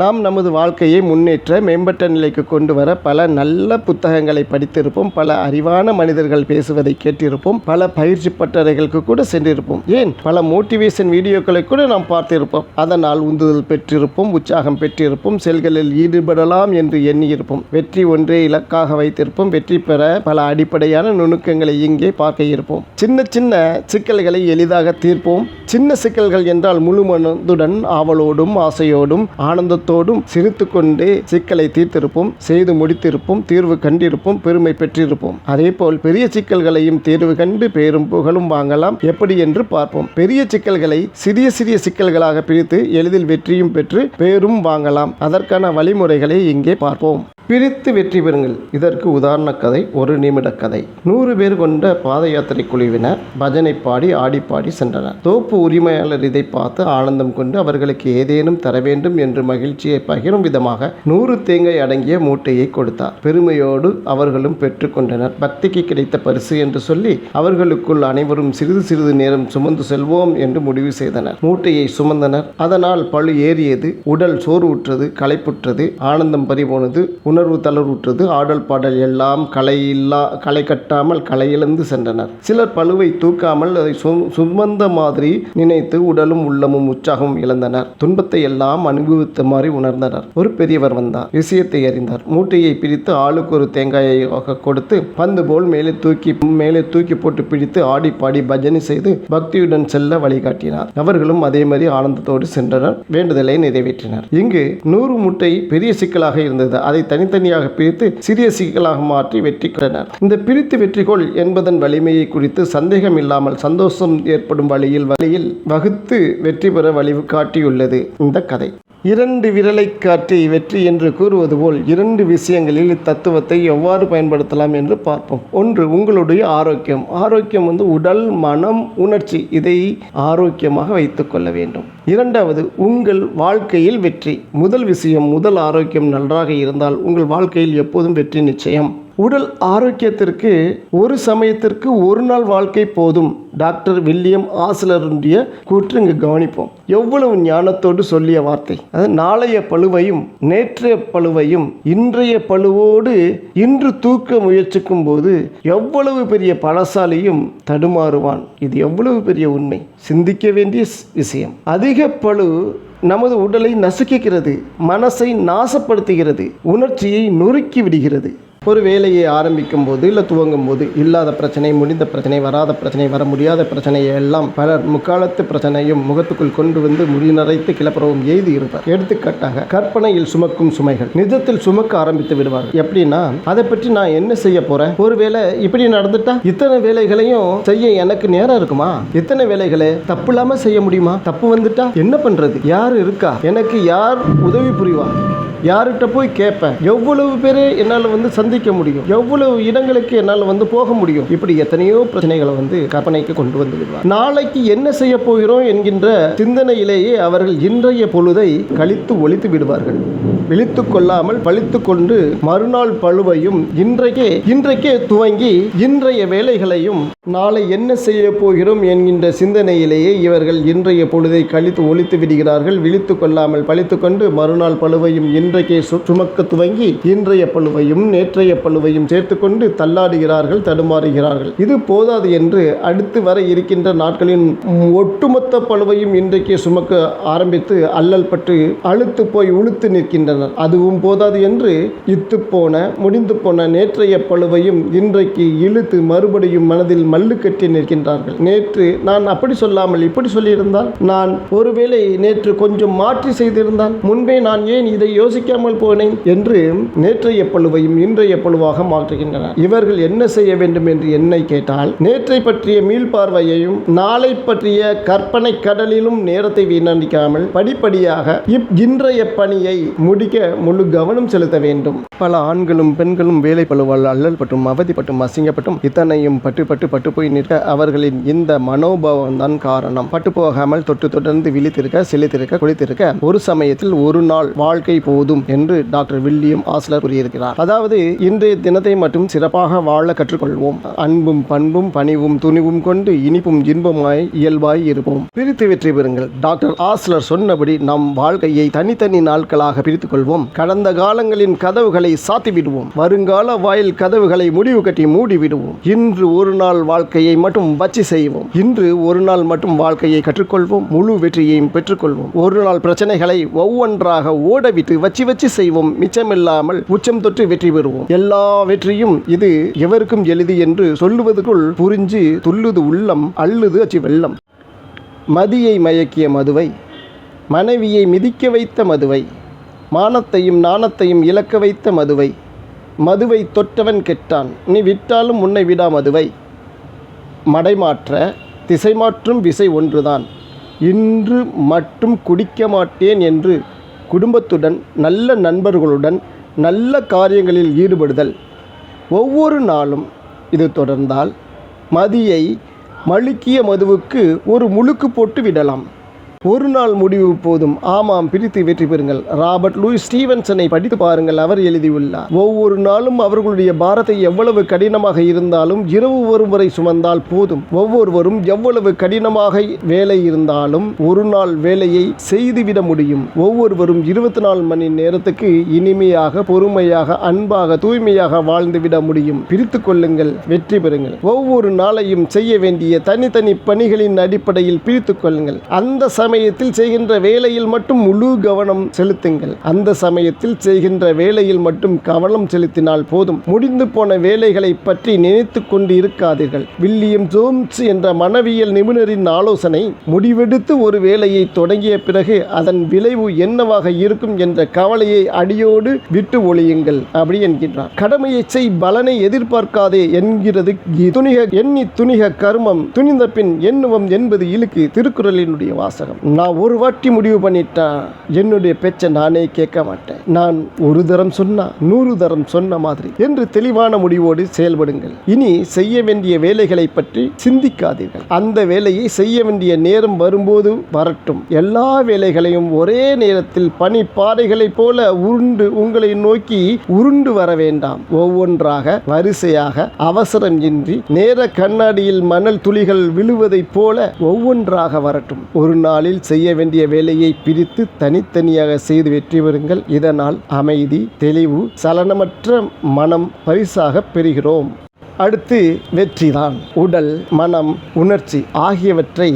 நாம் நமது வாழ்க்கையை முன்னேற்ற மேம்பட்ட நிலைக்கு கொண்டு வர பல நல்ல புத்தகங்களை படித்திருப்போம் பல அறிவான மனிதர்கள் பேசுவதை கேட்டிருப்போம் பல பயிற்சி பட்டறைகளுக்கு கூட சென்றிருப்போம். ஏன்? பல மோட்டிவேஷன் வீடியோக்களை கூட நாம் பார்த்திருப்போம். அதனால் உந்துதல் பெற்றிருப்போம் உற்சாகம் பெற்றிருப்போம் செயல்களில் ஈடுபடலாம் என்று எண்ணியிருப்போம். வெற்றி ஒன்றே இலக்காக வைத்திருப்போம். வெற்றி பெற பல அடிப்படையான நுணுக்கங்களை இங்கே பார்க்க இருப்போம். சின்ன சின்ன சிக்கல்களை எளிதாக தீர்ப்போம். சின்ன சிக்கல்கள் என்றால் முழு மனதுடன் ஆவலோடும் ஆசையோடும் ஆனந்த ஆனந்தத்தோடும் சிரித்து கொண்டே சிக்கலை தீர்த்திருப்போம் செய்து முடித்திருப்போம் தீர்வு கண்டிருப்போம் பெருமை பெற்றிருப்போம். அதேபோல் பெரிய சிக்கல்களையும் தீர்வு கண்டு பேரும் புகழும் வாங்கலாம். எப்படி என்று பார்ப்போம். பெரிய சிக்கல்களை சிறிய சிறிய சிக்கல்களாக பிரித்து எளிதில் வெற்றியும் பெற்று பேரும் வாங்கலாம். அதற்கான வழிமுறைகளை இங்கே பார்ப்போம். பிரித்து வெற்றி பெறுங்கள். இதற்கு உதாரண கதை ஒரு நிமிட கதை. நூறு பேர் கொண்ட பாத யாத்திரை குழுவினர் பஜனை பாடி ஆடி பாடி சென்றனர். தோப்பு உரிமையாளர் இதை பார்த்து ஆனந்தம் கொண்டு அவர்களுக்கு ஏதேனும் தர வேண்டும் என்று மகிழ்ச்சியை பகிரும் விதமாக நூறு தேங்காய் அடங்கிய மூட்டையை கொடுத்தார். பெருமையோடு அவர்களும் பெற்றுக்கொண்டனர் பக்திக்கு கிடைத்த பரிசு என்று சொல்லி அவர்களுக்குள் அனைவரும் சிறிது சிறிது நேரம் சுமந்து செல்வோம் என்று முடிவு செய்தனர். மூட்டையை சுமந்தனர். அதனால் பழு ஏறியது உடல் சோர்வுற்றது களைப்புற்றது ஆனந்தம் பறிபோனது உணர்வு தளர்வுற்றது. ஆடல் பாடல் எல்லாம் களை களை கட்டாமல் களை சென்றனர். சிலர் பழுவை தூக்காமல் அதை சுமந்த மாதிரி நினைத்து உடலும் உள்ளமும் உற்சாகமும் இழந்தனர். துன்பத்தை எல்லாம் அனுபவித்த மாதிரி உணர்ந்தனர். ஒரு பெரியவர் வந்தார். விஷயத்தை அறிந்தார். மூட்டையை பிரித்து ஆளுக்கு ஒரு தேங்காயை கொடுத்து பந்து போல் மேலே தூக்கி மேலே தூக்கி போட்டு பிடித்து ஆடி பாடி பஜனை செய்து பக்தியுடன் செல்ல வழிகாட்டினார். அவர்களும் அதே மாதிரி ஆனந்தத்தோடு சென்றனர். வேண்டுதலை நிறைவேற்றினர். இங்கு நூறு மூட்டை பெரிய சிக்கலாக இருந்தது. அதை தனி தனித்தனியாக பிரித்து சிறிய சிக்கலாக மாற்றி வெற்றி கண்டனர். இந்த பிரித்து வெற்றிகோள் என்பதன் வலிமையை குறித்து சந்தேகம் இல்லாமல் சந்தோஷம் ஏற்படும் வழியில் வழியில் வகுத்து வெற்றி பெற வழி காட்டியுள்ளது இந்த கதை. இரண்டு விரலை காட்டி வெற்றி என்று கூறுவது போல் இரண்டு விஷயங்களில் இத்தத்துவத்தை எவ்வாறு பயன்படுத்தலாம் என்று பார்ப்போம். ஒன்று உங்களுடைய ஆரோக்கியம். ஆரோக்கியம் வந்து உடல் மனம் உணர்ச்சி. இதை ஆரோக்கியமாக வைத்துக்கொள்ள வேண்டும். இரண்டாவது உங்கள் வாழ்க்கையில் வெற்றி. முதல் விஷயம் முதல் ஆரோக்கியம் நன்றாக இருந்தால் உங்கள் வாழ்க்கையில் எப்போதும் வெற்றி நிச்சயம். உடல் ஆரோக்கியத்திற்கு ஒரு சமயத்திற்கு ஒரு நாள் வாழ்க்கை போதும். டாக்டர் வில்லியம் ஆசிலருடைய கூற்று இங்கு கவனிப்போம். எவ்வளவு ஞானத்தோடு சொல்லிய வார்த்தை. அது நாளைய பழுவையும் நேற்றைய பழுவையும் இன்றைய பழுவோடு இன்று தூக்க முயற்சிக்கும் போது எவ்வளவு பெரிய பலசாலியும் தடுமாறுவான். இது எவ்வளவு பெரிய உண்மை. சிந்திக்க வேண்டிய விஷயம். அதிக பழு நமது உடலை நசுக்குகிறது. மனசை நாசப்படுத்துகிறது. உணர்ச்சியை நொறுக்கி விடுகிறது. ஒரு வேலையை ஆரம்பிக்கும் போது இல்லை துவங்கும் போது இல்லாத பிரச்சனை முடிந்த பிரச்சனை வராத பிரச்சனை வர முடியாத பிரச்சனையை எல்லாம் பலர் முக்காலத்து பிரச்சனையும் முகத்துக்குள் கொண்டு வந்து முடி நரைத்து கிளப்புறவும் எய்து இருப்பார். எடுத்துக்காட்டாக கற்பனையில் சுமக்கும் சுமைகள். நிஜத்தில் சுமக்க ஆரம்பித்து விடுவார்கள். எப்படின்னா அதை பற்றி நான் என்ன செய்ய போறேன்? ஒருவேளை இப்படி நடந்துட்டா இத்தனை வேலைகளையும் செய்ய எனக்கு நேரம் இருக்குமா? இத்தனை வேலைகளை தப்பு இல்லாம செய்ய முடியுமா? தப்பு வந்துட்டா என்ன பண்றது? யார் இருக்கா? எனக்கு யார் உதவி புரிவா? யார்கிட்ட போய் கேட்பேன் எவ்வளவு பேர் என்னால் வந்து சந்தி சந்திக்க முடியும். எவ்வளவு இடங்களுக்கு என்னால் வந்து போக முடியும்? இப்படி எத்தனையோ பிரச்சனைகளை வந்து கற்பனைக்கு கொண்டு வந்து விடுவார். நாளைக்கு என்ன செய்ய போகிறோம் என்கின்ற சிந்தனையிலேயே அவர்கள் இன்றைய பொழுதை கழித்து ஒழித்து விடுவார்கள். விழித்து கொள்ளாமல் பழித்து கொண்டு மறுநாள் பழுவையும் இன்றைக்கே இன்றைக்கே துவங்கி இன்றைய வேலைகளையும் நாளை என்ன செய்ய போகிறோம் என்கின்ற சிந்தனையிலேயே இவர்கள் இன்றைய பொழுதை கழித்து ஒழித்து விடுகிறார்கள். விழித்து கொள்ளாமல் பழித்து கொண்டு மறுநாள் பழுவையும் இன்றைக்கே சுமக்க துவங்கி இன்றைய பழுவையும் நேற்றைய பழுவையும் சேர்த்துக்கொண்டு தள்ளாடுகிறார்கள் தடுமாறுகிறார்கள். இது போதாது என்று அடுத்து வர இருக்கின்ற நாட்களின் ஒட்டுமொத்த பழுவையும் இன்றைக்கே சுமக்க ஆரம்பித்து அல்லல் பட்டு அழுத்து போய் உளுத்து நிற்கின்றனர். அதுவும் போதாது என்று இத்து போன முடிந்து போன நேற்றைய பழுவையும் இன்றைக்கு இழுத்து மறுபடியும் மனதில் மல்லு கட்டி நிற்கின்றார்கள். நேற்று நான் அப்படி சொல்லாமல் இப்படி சொல்லியிருந்தால்? நான் ஒருவேளை நேற்று கொஞ்சம் மாற்றி செய்திருந்தால்? முன்பே நான் ஏன் இதை யோசிக்காமல் போனேன்? என்று நேற்றைய பழுவையும் இன்றைய பழுவாக மாற்றுகின்றனர். இவர்கள் என்ன செய்ய வேண்டும் என்று என்னை கேட்டால் நேற்றை பற்றிய மீள்பார்வையையும் நாளை பற்றிய கற்பனை கடலிலும் நேரத்தை வீணடிக்காமல் படிப்படியாக இப் இன்றைய பணியை முடிக்க முழு கவனம் செலுத்த வேண்டும். பல ஆண்களும் பெண்களும் வேலை பழுவால் அல்லல் பட்டும் அவதிப்பட்டும் அசிங்கப்பட்டும் இத்தனையும் பட்டு பட்டு பட்டு போய் நிற்க அவர்களின் இந்த மனோபாவம் தான் காரணம். பட்டு போகாமல் தொட்டு தொடர்ந்து விழித்திருக்க செழித்திருக்க குளித்திருக்க ஒரு சமயத்தில் ஒரு நாள் வாழ்க்கை போதும் போதும் என்று டாக்டர் வில்லியம் ஆஸ்லர் கூறியிருக்கிறார். அதாவது இன்றைய தினத்தை மட்டும் சிறப்பாக வாழ கற்றுக்கொள்வோம். அன்பும் பண்பும் பணிவும் துணிவும் கொண்டு இனிப்பும் இன்பமாய் இயல்பாய் இருப்போம். பிரித்து வெற்றி பெறுங்கள். டாக்டர் ஆஸ்லர் சொன்னபடி நம் வாழ்க்கையை தனித்தனி நாட்களாக பிரித்துக் கொள்வோம் கடந்த காலங்களின் கதவுகளை சாத்திவிடுவோம். வருங்கால வாயில் கதவுகளை முடிவு கட்டி மூடி விடுவோம் இன்று ஒரு நாள் வாழ்க்கையை மட்டும் வச்சு செய்வோம். இன்று ஒரு நாள் மட்டும் வாழ்க்கையை கற்றுக்கொள்வோம். முழு வெற்றியையும் பெற்றுக்கொள்வோம். ஒரு நாள் பிரச்சனைகளை ஒவ்வொன்றாக ஓடவிட்டு வச்சு வச்சு செய்வோம். மிச்சமில்லாமல் உச்சம் தொட்டு வெற்றி பெறுவோம். எல்லாவற்றையும் இது எவருக்கும் எளிது என்று சொல்லுவதற்குள் புரிஞ்சு துள்ளுது உள்ளம் அள்ளுது அச்சு வெள்ளம். மதியை மயக்கிய மதுவை மனைவியை மிதிக்க வைத்த மதுவை மானத்தையும் நாணத்தையும் இழக்க வைத்த மதுவை மதுவை தொட்டவன் கெட்டான் நீ விட்டாலும் உன்னை விடா மதுவை. மடைமாற்ற திசை மாற்றும் விசை ஒன்றுதான் இன்று மட்டும் குடிக்க மாட்டேன் என்று குடும்பத்துடன் நல்ல நண்பர்களுடன் நல்ல காரியங்களில் ஈடுபடுதல். ஒவ்வொரு நாளும் இது தொடர்ந்தால் மதியை மழுக்கிய மதுவுக்கு ஒரு முழுக்கு போட்டு விடலாம். ஒரு நாள் முடிவு போதும். ஆமாம் பிரித்து வெற்றி பெறுங்கள். ராபர்ட் லூயிஸ் ஸ்டீவன்சனை படித்து பாருங்கள் அவர் எழுதியுள்ளார். ஒவ்வொரு நாளும் அவர்களுடைய பாரத்தை எவ்வளவு கடினமாக இருந்தாலும் இரவு வரும் வரை சுமந்தால் போதும். ஒவ்வொருவரும் எவ்வளவு கடினமாக வேலை இருந்தாலும் ஒரு நாள் வேலையை செய்துவிட முடியும். ஒவ்வொருவரும் இருபத்தி நாலு மணி நேரத்துக்கு இனிமையாக பொறுமையாக அன்பாக தூய்மையாக வாழ்ந்துவிட முடியும். பிரித்து கொள்ளுங்கள் வெற்றி பெறுங்கள். ஒவ்வொரு நாளையும் செய்ய வேண்டிய தனித்தனி பணிகளின் அடிப்படையில் பிரித்து கொள்ளுங்கள். அந்த சமயத்தில் செய்கின்ற வேலையில் மட்டும் முழு கவனம் செலுத்துங்கள். அந்த சமயத்தில் செய்கின்ற வேலையில் மட்டும் கவனம் செலுத்தினால் போதும். முடிந்து போன வேலைகளை பற்றி நினைத்து கொண்டு இருக்காதீர்கள் வில்லியம் ஜோம்ஸ் என்ற மனவியல் நிபுணரின் ஆலோசனை முடிவெடுத்து ஒரு வேலையை தொடங்கிய பிறகு அதன் விளைவு என்னவாக இருக்கும் என்ற கவலையை அடியோடு விட்டு ஒழியுங்கள் அப்படி என்கின்றார். கடமையை செய் பலனை எதிர்பார்க்காதே என்கிறது துணிக எண்ணி துணிக கருமம் துணிந்த பின் எண்ணுவம் என்பது இழுக்கு திருக்குறளினுடைய வாசகம். நான் ஒரு வாட்டி முடிவு பண்ணிட்டேன். என்னுடைய பேச்சை நானே கேட்க மாட்டேன். நான் ஒரு தரம் சொன்னா நூறு தரம் சொன்ன மாதிரி. என்று தெளிவான முடிவோடு செயல்படுங்கள். இனி செய்ய வேண்டிய வேலைகளை பற்றி சிந்திக்காதீர்கள். அந்த வேலையை செய்ய வேண்டிய நேரம் வரும்போது வரட்டும். எல்லா வேலைகளையும் ஒரே நேரத்தில் பனி பாறைகளைப் போல உருண்டு உங்களை நோக்கி உருண்டு வர வேண்டாம். ஒவ்வொன்றாக வரிசையாக அவசரம் இன்றி நேர கண்ணாடியில் மணல் துளிகள் விழுவதைப் போல ஒவ்வொன்றாக வரட்டும். ஒரு நாள் நாளில் செய்ய வேண்டிய வேலையை பிரித்து தனித்தனியாக செய்து வெற்றி பெறுங்கள். இதனால் அமைதி தெளிவு சலனமற்ற மனம் பரிசாக பெறுகிறோம். அடுத்து வெற்றிதான். உடல் மனம் உணர்ச்சி ஆகியவற்றை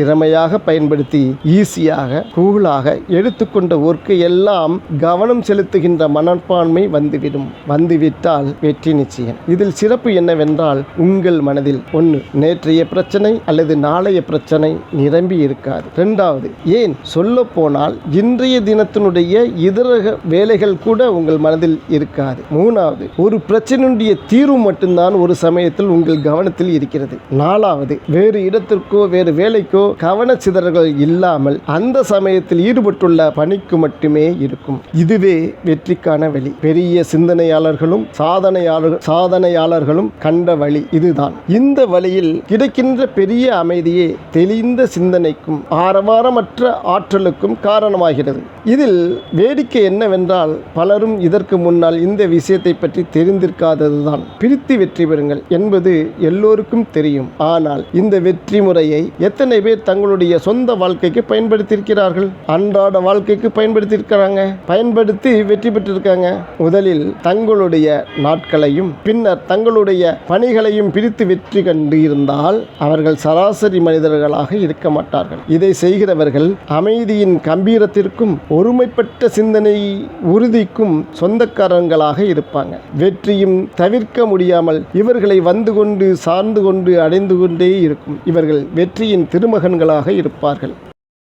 திறமையாக பயன்படுத்தி ஈஸியாக கூலாக எடுத்துக்கொண்ட ஒர்க்கை எல்லாம் கவனம் செலுத்துகின்ற மனப்பான்மை வந்துவிடும். வந்துவிட்டால் வெற்றி நிச்சயம். இதில் சிறப்பு என்னவென்றால் உங்கள் மனதில் ஒன்று நேற்றைய பிரச்சனை அல்லது நாளைய பிரச்சனை நிரம்பி இருக்காது. இரண்டாவது ஏன் சொல்ல போனால் இன்றைய தினத்தினுடைய இதர வேலைகள் கூட உங்கள் மனதில் இருக்காது. மூணாவது ஒரு பிரச்சனையுடைய தீர்வு மட்டும்தான் ஒரு சமயத்தில் உங்கள் கவனத்தில் இருக்கிறது. நாலாவது வேறு இடத்திற்கோ வேறு வேலைக்கோ கவனச்சிதறல்கள் இல்லாமல் அந்த சமயத்தில் ஈடுபட்டுள்ள பணிக்கு மட்டுமே இருக்கும். இதுவே வெற்றிக்கான வழி. பெரிய சிந்தனையாளர்களும் சாதனையாளர்கள் சாதனையாளர்களும் கண்ட வழி இதுதான். இந்த வழியில் கிடைக்கின்ற பெரிய அமைதியே தெளிந்த சிந்தனைக்கும் ஆரவாரமற்ற ஆற்றலுக்கும் காரணமாகிறது. இதில் வேடிக்கை என்னவென்றால் பலரும் இதற்கு முன்னால் இந்த விஷயத்தை பற்றி தெரிந்திருக்காததுதான். பிரித்து வெற்றி பெறுங்கள் என்பது எல்லோருக்கும் தெரியும். ஆனால் இந்த வெற்றி முறையை எத்தனை பேர் தங்களுடைய சொந்த வாழ்க்கைக்கு பயன்படுத்தியிருக்கிறார்கள். அன்றாட வாழ்க்கைக்கு பயன்படுத்தியிருக்கிறாங்க. பயன்படுத்தி வெற்றி பெற்றிருக்காங்க. முதலில் தங்களுடைய நாட்களையும் பின்னர் தங்களுடைய பணிகளையும் பிரித்து வெற்றி கண்டு இருந்தால் அவர்கள் சராசரி மனிதர்களாக இருக்க மாட்டார்கள். இதை செய்கிறவர்கள் அமைதியின் கம்பீரத்திற்கும் ஒருமைப்பட்ட சிந்தனை உறுதிக்கும் சொந்தக்காரங்களாக இருப்பாங்க. வெற்றியும் தவிர்க்க முடியாமல் இவர்களை வந்து கொண்டு சார்ந்து கொண்டு அடைந்து கொண்டே இருக்கும். இவர்கள் வெற்றியின் மருமகன்களாக இருப்பார்கள்.